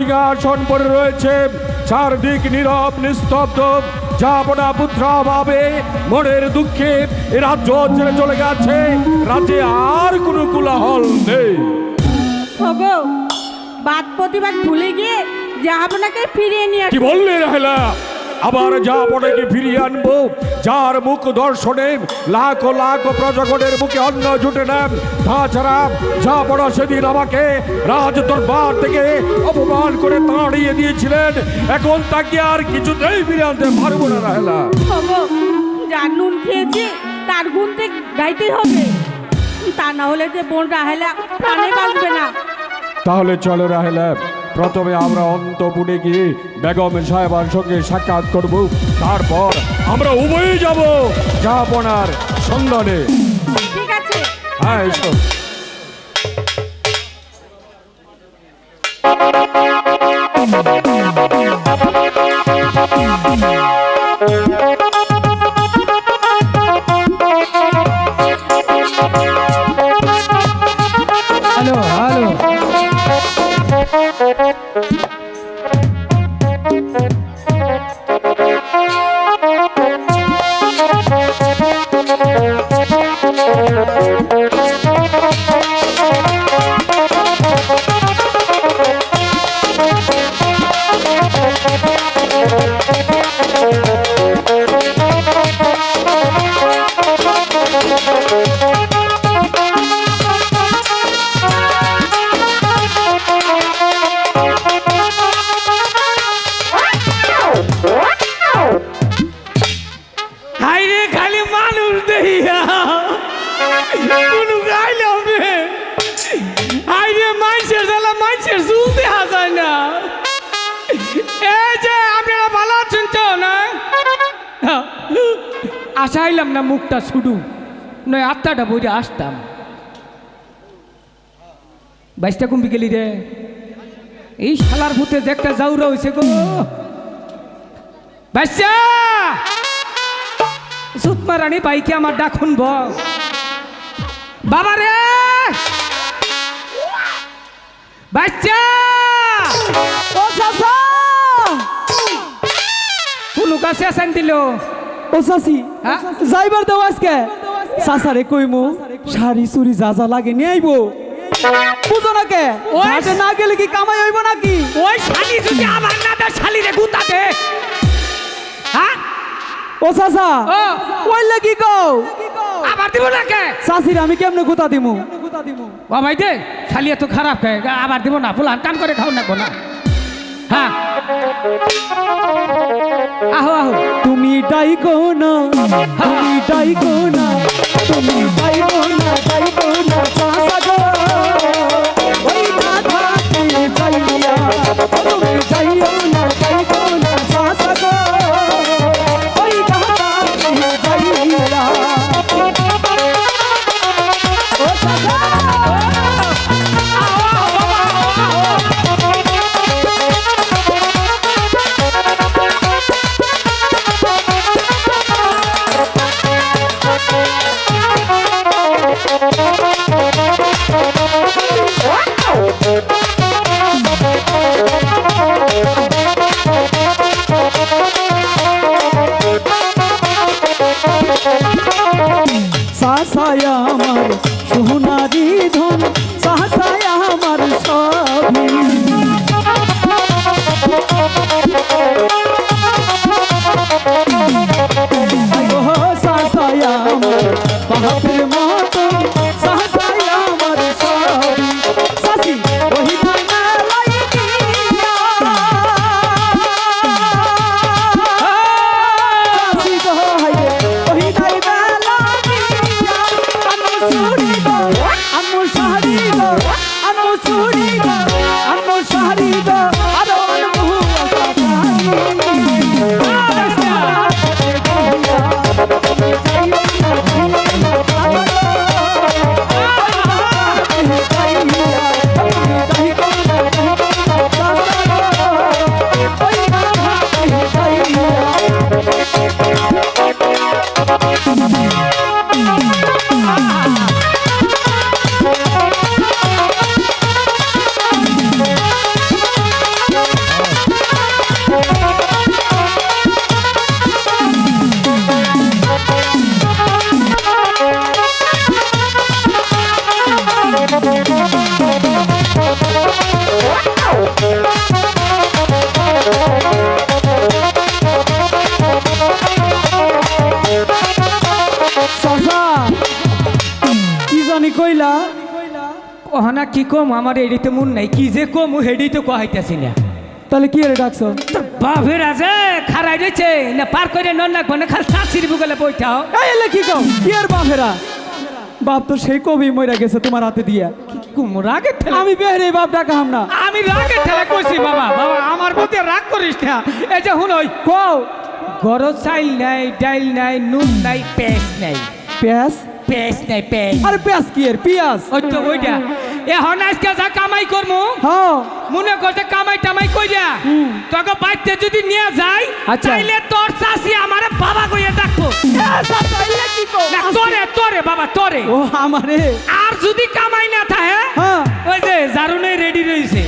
সিংহাসন পরে রয়েছে। চারদিক নীরব নিস্তব্ধ। যাপনা পুত্রাভাবে মনের দুঃখে এ রাজ্য ছেড়ে চলে গেছে। রাজ্যে আর কোনো কোলাহল নেই। বাদ প্রতিবাদ ভুলে গিয়ে জাহাপনাকে ফিরিয়ে নিয়ে কি বললে রাহেলা? আবার যা পড়েকে ফিরিয়ে আনব যার মুখ দর্শনে লাখো লাখো প্রজাগণের মুখে অন্ন জুটে নেন। তাছাড়া যা বড় সেদিন আমাকে রাজ দরবার থেকে অপমান করে তাড়িয়ে দিয়েছিলেন এখন তাকে আর কিছুতেই ফিরে আনতে পারব না রাহেলা। যার নুন খেয়েছে তার গাইতেই হবে। তা না হলে যে বোন রাহেলা প্রাণে বাঁচবে না। তাহলে চলো রাহেলা। প্রথমে আমরা অন্তপুরে গিয়ে বেগম সাহেবার সঙ্গে সাক্ষাৎ করব। তারপর আমরা উভয়ে যাব যাপনার সন্ধানে। ঠিক আছে। হ্যাঁ এসো। আশা আইলাম না মুখটা শুধু। নয় আত্মাটা বইরে আসতাম। বাইশটা কুম্পি গেলি রে। এই শালার ভূতে যে একটা জাউরা হয়েছে গো। বাইশা সুতমা রানী বাইকে আমার ডাক শুনব বাবা রে! বাচ্চা কোনো কাছে আসান দিল ও হ্যাঁ? যাইবার দাও আজকে। চাচারে কইমু শাড়ি চুরি যা যা লাগে নিয়ে আইবো। বুঝো না কে? ঘাটে না গেলে কি কামাই হইব নাকি? ওই শালি যদি আমার না দে শালি রে গুতা দে। হ্যাঁ ও ও। ওই লাগি কও। আবার দিব না কে? চাচির আমি কেমনে গুতা দিমু? ও ভাই দে শালি এত খারাপ কে? আবার দিব না ফুলান কান করে খাও না না। হ্যাঁ। আহো আহো। তুমি ডাইকো না, তুমি ডাইকো না, তুমি ডাইকো না ডাইকো না চাচা কম আমার এডিতে মন নাই কি যে কম হেডি তো কহাইতেছি না। তাহলে কি রে ডাকছ? বাপের আছে খারাই রয়েছে না পার করে নন না কোনে খাল শাশির বুগলে বইটাও এলে কি কও? কি আর বাপেরা? বাপ তো সেই কবি মইরা গেছে তোমার হাতে দিয়া। কুমুর আগে ঠেলা। আমি বেহরে বাপ ডাকা হাম না। আমি রাগে ঠেলা কইছি বাবা বাবা আমার মধ্যে রাগ করিস না। এই যে হুন ওই। কও? গরম চাইল নাই ডাইল নাই নুন নাই পেস্ট নাই। পেঁয়াজ? পেস্ট নাই পেস্ট আরে পেঁয়াজ কি এর? পেঁয়াজ? ওই তো ওইটা। এ হন আজকে যা কামাই করমু হ্যাঁ। মনে করতে কামাই টামাই কইরা। তোকে বাইতে যদি নিয়ে যাই আচ্ছা। তাইলে তোর চাষি আমারে বাবা কইয়া ডাকবো না তোরে তোরে বাবা তোরে। ও আমারে। আর যদি কামাই না থাকে হ্যাঁ। ওই যে জারুনে রেডি রইছে।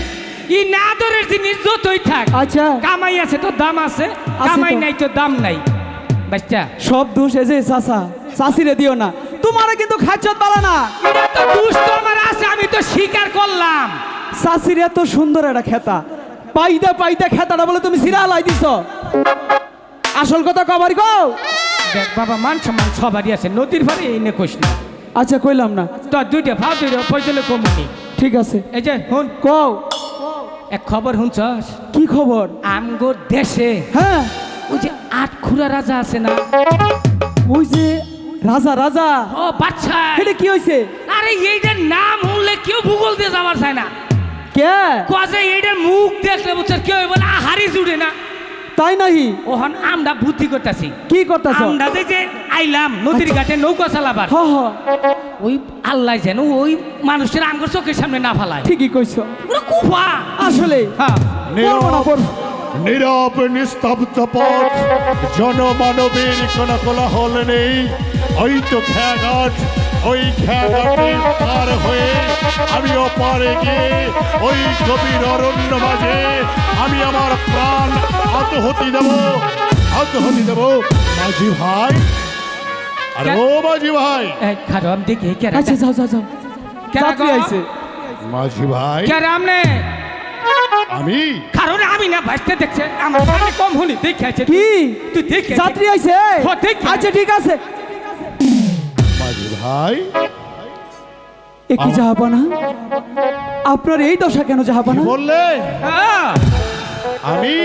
ই না দরের জিনিস যতই থাক আচ্ছা। কামাই আছে তো দাম আছে আছে কামাই নাই তো দাম নাই। বাচ্চা। সব দোষ এই যে চাচা চাষিরে দিও না। তোমারে কিন্তু খাচ্ছত বালা না। দুষ্ট আমার আছে আমি তো স্বীকার করলাম। চাষির এত সুন্দর একটা খেতা। পাইদা পাইদা খেতাটা বলে তুমি সিরা লাই দিছ। আসল কথা কবার গো দেখ বাবা মান সম্মান সবারই আছে নদীর ভারে এনে কোস না। আচ্ছা কইলাম না। তো দুইটা ভাব দুইটা পয়সলে কমুনি ঠিক আছে। এই যে হুন। কও। এক খবর শুনছস? কি খবর? আমগোর দেশে হ্যাঁ। ওই যে আট খুরা রাজা আছে না? ওই যে রাজা রাজা। ও বাচ্চা। এটা কি হইছে? আরে এইটার নাম শুনলে কেউ ভূগোল দিয়ে যাবার চায় না। কে? কজে এইটার মুখ দেখলে বুঝছে কেউ বলে আহারি জুড়ে না। তাই নাহি? ওহন আমরা বুদ্ধি করতেছি। কি করতেছ? আমরা যে যে আইলাম নদীর ঘাটে নৌকা চালাবার। হ হ। ওই আল্লাহ যেন ওই মানুষের আঙ্গুর চোখের সামনে না ফালায়। ঠিকই কইছো। ওরা কুফা। আসলে হ্যাঁ। নীরব নিস্তব্ধ পথ। জনমানবের কোনো কোলাহল নেই। ওই তো খেয়াঘাট ওই খেয়াঘাটে পার হয়ে আমি ওপারে গিয়ে ওই গভীর অরণ্য মাঝে আমি আমার প্রাণ আত্মহতি দেব। আত্মহতি দেব। মাঝি ভাই। আরে ও মাঝি ভাই। খারাপ দেখে আচ্ছা যাও যাও যাও। কেরা আইছে। মাঝি ভাই। কেরাম নে? আমি? কারণ আমি না বাঁচতে দেখছে আমার কানে কম হলি দেখে আছে কি? তুই দেখে যাত্রী আইছে? হ, ঠিক আছে। আচ্ছা ঠিক আছে। মাঝি ভাই। এ কি জাহাপানা আপনার এই দশা কেন জাহাপানা বললে? হ্যাঁ আমি?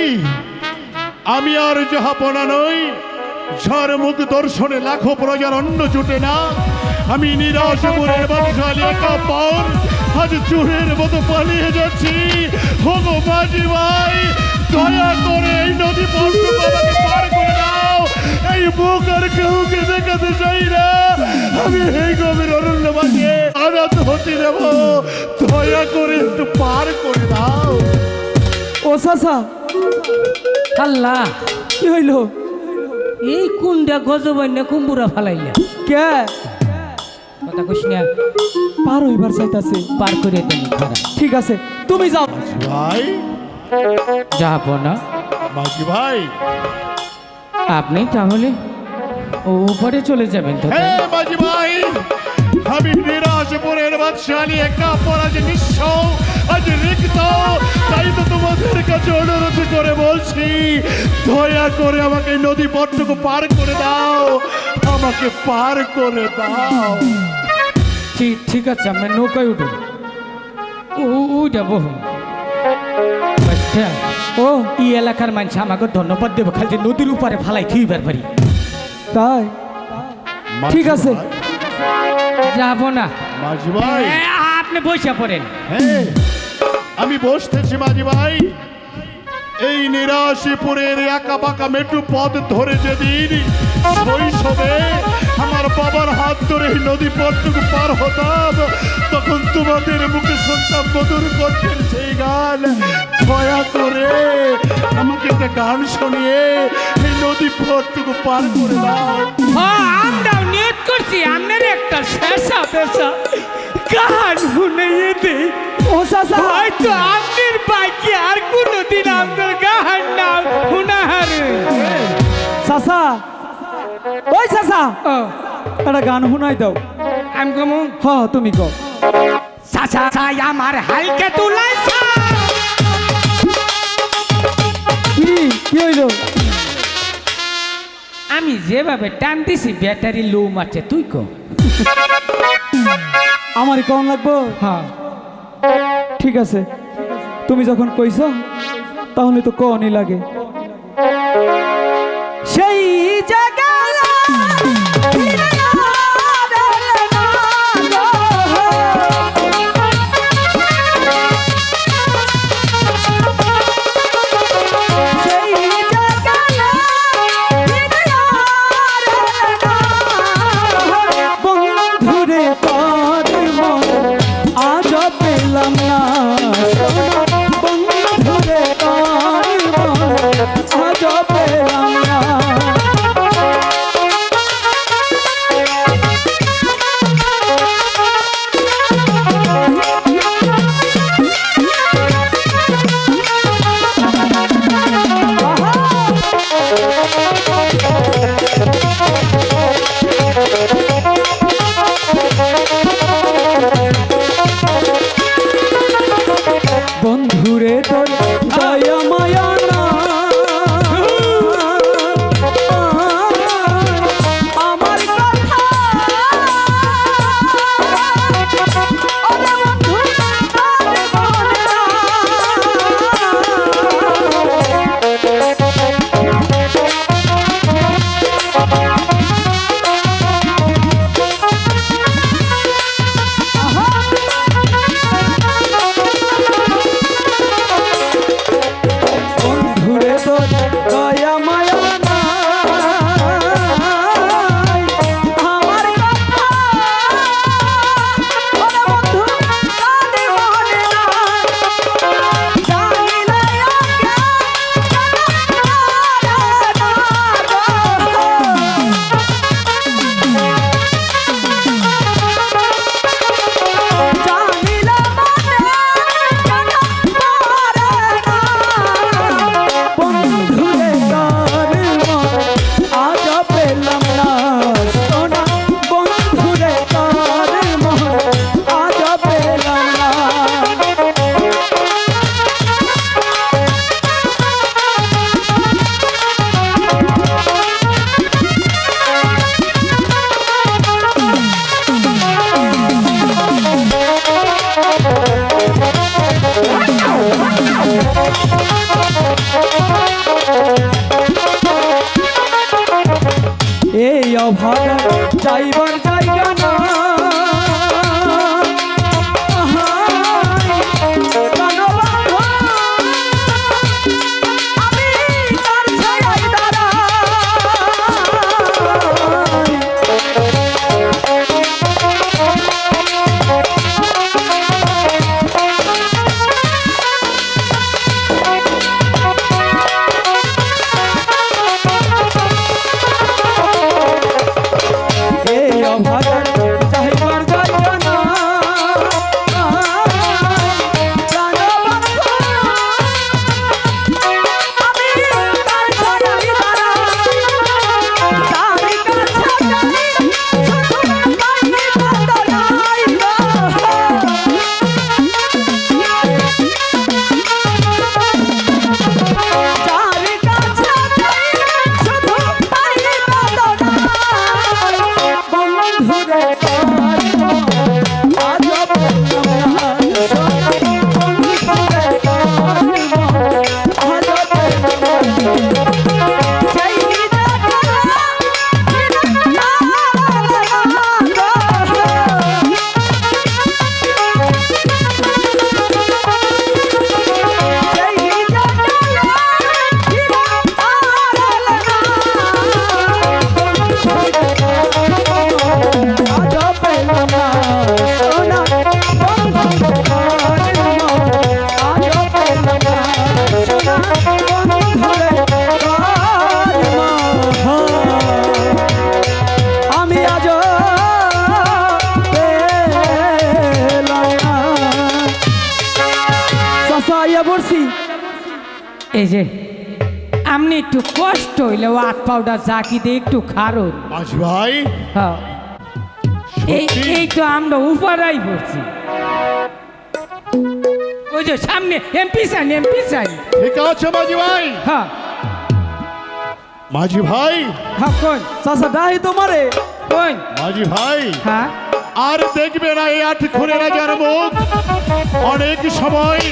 আমি আর যাহাপনা নই ঝড় মুখ দর্শনে লাখো প্রজার অন্ন জুটে না। আমি নিরাশ মনের বাদশালী একা পাওন আজ চোরের মতো পালিয়ে যাচ্ছি। মাঝি ভাই দয়া করে এই নদী আমাকে পার করে দাও। এই মুখ আর কেউকে দেখাতে চাই না। আমি এই গভীর অরণ্য মাঝে আনাত হতে দেব। দয়া করে একটু পার করে দাও। ও চাচা আল্লাহ। কি হইল? এই কুন্ডা গজবন্য কুম্বুরা ফালাইলা। কে? কথা কইস না। পার হইবার চাইতাছে। পার করে খারাপ ঠিক আছে তুমি যাও। ভাই? যাব না। মাঝি ভাই? আপনি তাহলে উপরে চলে যাবেন তো হে মাঝি ভাই আমি নিরাজপুরের বাদশালী একা পরাজ নিঃস্ব আজ রিক্ত। তাই তো তোমাদের কাছে অনুরোধ করে বলছি দয়া করে আমাকে নদী পথটুকু পার করে দাও। আমাকে পার করে দাও। ঠিক ঠিক আছে আমরা নৌকায় উঠুন ওইটা বহু আচ্ছা। ও এই এলাকার মানুষ আমাকে ধন্যবাদ দেবো খালি নদীর উপরে ফালাই থুইবার পারি তাই? ঠিক আছে। যাব না। মাঝি ভাই। আপনি বসে পড়েন। আমি বসতেছি মাঝি ভাই। এই নিরাশিপুরের একা বাঁকা মেট্রো পথ ধরে যেদিন শৈশবে আমার বাবার হাত ধরে এই নদী পথটুকু পার হতাম তখন তোমাদের মুখে শুনতাম মধুর কণ্ঠের সেই গান। দয়া করে আমাকে একটা গান শুনিয়ে এই নদী পথটুকু পার করে দাও। আমরাও নিয়ত করছি আপনার একটা শেষা পেশা। গান ও চাচা হয়তো আপনার বাকি আর কোনোদিন আপনার গান না শুনাহারে। চাচা ওই চাচা। একটা গান শুনাই দাও। আমি কম হ তুমি কো চাচা চাই আমার হালকে তুলাই কি হইল? আমি যেভাবে টান দিছি ব্যাটারি লো মারছে তুই কো। আমার কম লাগবো? হ্যাঁ ঠিক আছে। তুমি যখন কইছ তাহলে তো কনই লাগে। ভাড়া যাইবার জায়গা না পাউডার চাকি দিয়ে একটু খারণ আজ ভাই। হ্যাঁ। এই এই তো আমরা উপরাই পড়ছি। ওই যে সামনে এমপি সাইন এমপি সাইন। ঠিক আছে মাঝি ভাই। হ্যাঁ। মাঝি ভাই। হ্যাঁ কোন চাচা ডাহি তোমারে। কোন মাঝি ভাই। হ্যাঁ। আর দেখবে না এই আট খুনে রাজার মুখ। অনেক সময়,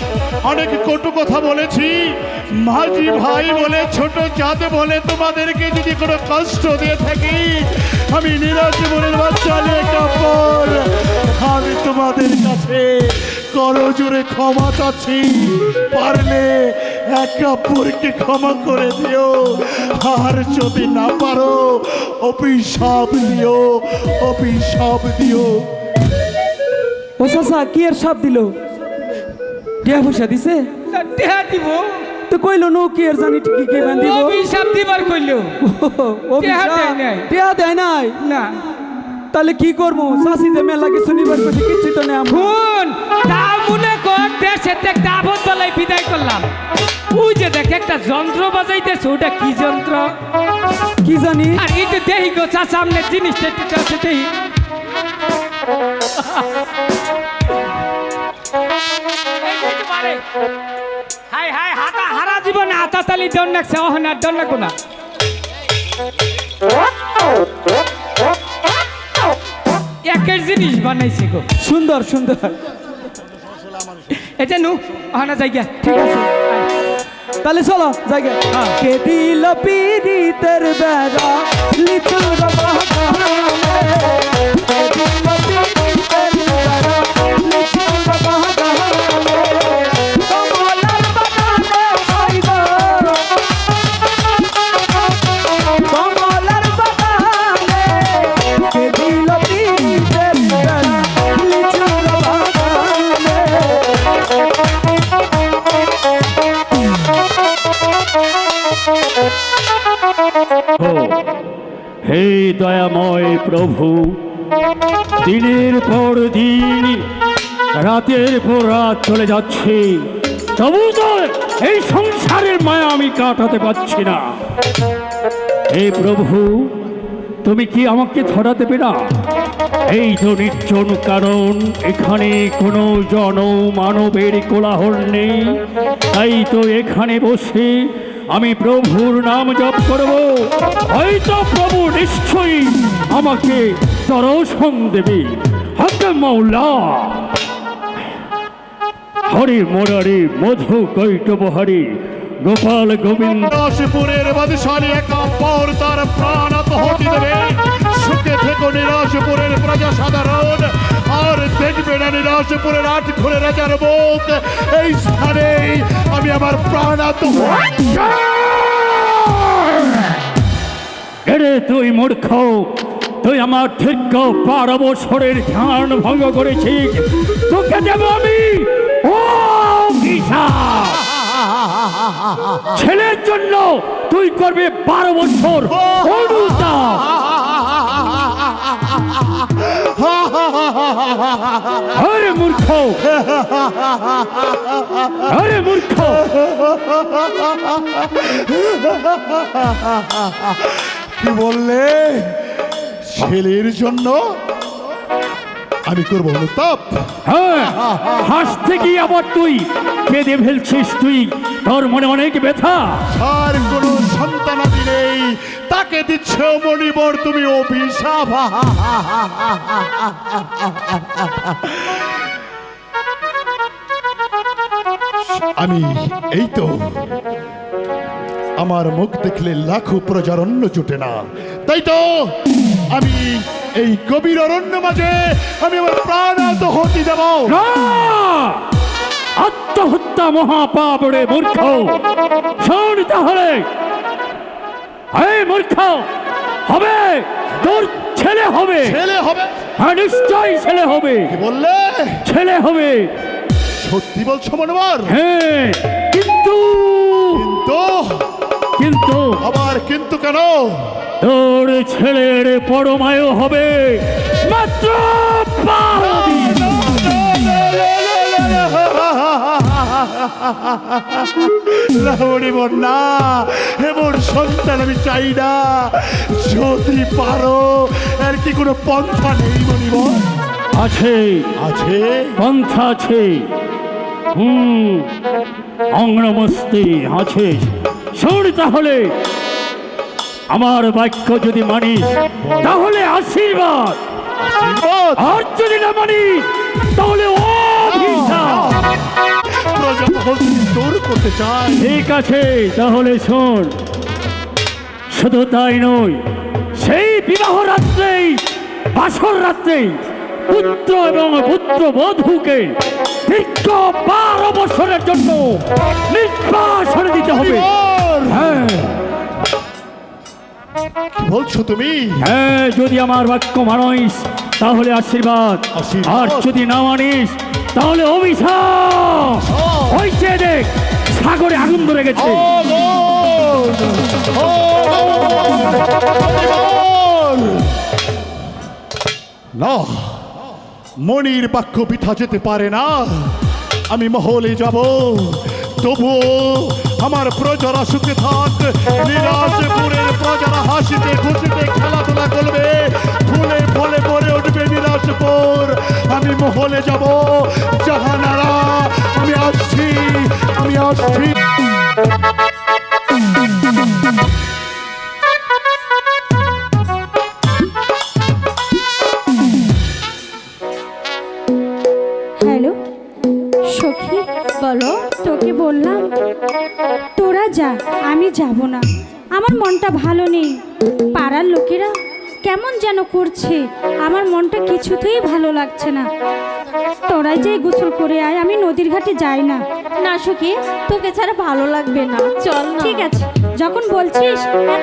অনেক কটু কথা বলেছি। মাঝি ভাই বলে, ছোট জাত বলে, তোমাদেরকে যদি কোনো কষ্ট দিয়ে থাকি, আমি নিরাজ মনের বাচ্চা কাপড়। আমি তোমাদের কাছে করো জোরে ক্ষমা চাচ্ছি। পারলে এক কাপড়কে ক্ষমা করে দিও। আর যদি না পারো অভিশাপ দিও অভিশাপ দিও। ও চাচা কি এর সাপ দিল? টিয়া পয়সা দিছে? টেহা দিব। তো কইলো নো কি এর জানি কি কি বান দিব অভিশাপ দিবার কইলো। টিয়া দেয় নাই। টিয়া দেয় নাই? না। তাহলে কি করব? চাষি যে মেলা কিছু নিবার কিচ্ছু তো নেই খুন তা মনে কর দেশে একটা আবদ বলাই বিদায় করলাম। ওই যে দেখ একটা যন্ত্র বাজাইতেছে ওটা কি যন্ত্র? কি জানি? আর এটা দেহি গো চা সামনে জিনিসটা একটু কাছে দেহি। হাই হাই হাতা হারা জীবনে হাতা তালি দন নাকছে অহন আর দন নাকো না। একের জিনিস বানাইছে গো। সুন্দর সুন্দর। এটা নু অহনা গিয়া ঠিক আছে। তাহলে চলো জায়গা হ্যাঁ। কে দিল পিরিতের বেড়া? লিচুর বাগানে দয়াময় প্রভু। দিনের পর দিন, রাতের পর রাত চলে যাচ্ছে। তবু তো এই সংসারের মায়া আমি কাটাতে পারছি না। হে প্রভু, তুমি কি আমাকে ধরা দেবে না এই তো নির্জন কারণ, এখানে কোনো জন মানবের কোলাহল নেই। তাই তো এখানে বসে আমি প্রভুর নাম জপ করব। হয়তো প্রভু নিশ্চয়ই আমাকে দর্শন দেবে। হতে মৌলা। হরি মোরারি মধু কৈটব হরি। গোপাল গোবিন্দ। নিরাশপুরের বাদশালী একা পর তার প্রাণ আত্মহতি দেবে। সুখে থেকো নিরাশপুরের প্রজা সাধারণ আর দেখবে না নিরাশপুরের আট খুলে রাজার মুখ এই স্থানে আমি আমার প্রাণ আত্মহতি এরে তুই মূর্খ তুই আমার দীর্ঘ বারো বছরের ধ্যান ভঙ্গ করেছিস। তোকে দেব আমি ও অভিশাপ। ছেলের জন্য তুই করবে বারো বছর অনুতাপ আরে মূর্খ। আরে মূর্খ। কি বললে? ছেলের জন্য আমি করব অনুতাপ হ্যাঁ হাসতে গিয়ে আবার তুই কেঁদে ফেলছিস তুই। তোর মনে অনেক ব্যথা। আর কোন সন্তানাদি নেই। তাকে দিচ্ছ মণিবর তুমি অভিশাপ। আমি এই তো আমার মুখ দেখলে লাখো প্রজার অন্য জুটে না। তাই তো আমি এই গভীর অরণ্য মাঝে আমি আমার প্রাণ আত্মহতি দেব। আত্মহত্যা মহাপাপ রে মূর্খ। শোন তাহলে। এই মূর্খ হবে তোর ছেলে হবে। ছেলে হবে। হ্যাঁ নিশ্চয়ই ছেলে হবে। কি বললে? ছেলে হবে। সত্যি বলছো মনোবর হ্যাঁ কিন্তু তো কিন্তু আবার কিন্তু কেন? তোর ছেলের পরমায়ু হবে মাত্র দিন। এমন সন্তান আমি চাই না। যদি পারো আর কি কোনো পন্থা নেই মনিব আছে। আছে? পন্থা আছে। হুম অঙ্গনমস্তি আছে। শোন তাহলে। আমার বাক্য যদি মানিস তাহলে আশীর্বাদ। আর যদি না মানিস তাহলে ঠিক আছে তাহলে শোন। শুধু তাই নয় সেই বিবাহ রাত্রেই বাসর রাত্রেই পুত্র এবং পুত্র বধূকে দীর্ঘ বারো বছরের জন্য নির্বাসনে দিতে হবে। হ্যাঁ। বলছো তুমি? হ্যাঁ যদি আমার বাক্য মানিস তাহলে আশীর্বাদ। আর যদি না মানিস তাহলে অভিশাপ। চেয়ে দেখ সাগরে আগুন ধরে গেছে! অমর! না মনির বাক্য পিঠা যেতে পারে না। আমি মহলে যাব তবুও আমার প্রজারা সুখে থাক নিরাশপুরের প্রজারা হাসিতে খুশিতে খেলাধুলা করবে। ফুলে ফলে পরে উঠবে নিরাশপুর। আমি মহলে যাব। জাহানারা, আমি আসছি আমি আসছি। আমি যাব না। আমার মনটা ভালো নেই। পাড়ার লোকেরা কেমন যেন করছে। আমার মনটা কিছুতেই ভালো লাগছে না। তোরাই যে গোসল করে আয় আমি নদীর ঘাটে যাই না। না সুখী তোকে ছাড়া ভালো লাগবে না। চল ঠিক আছে। যখন বলছিস এত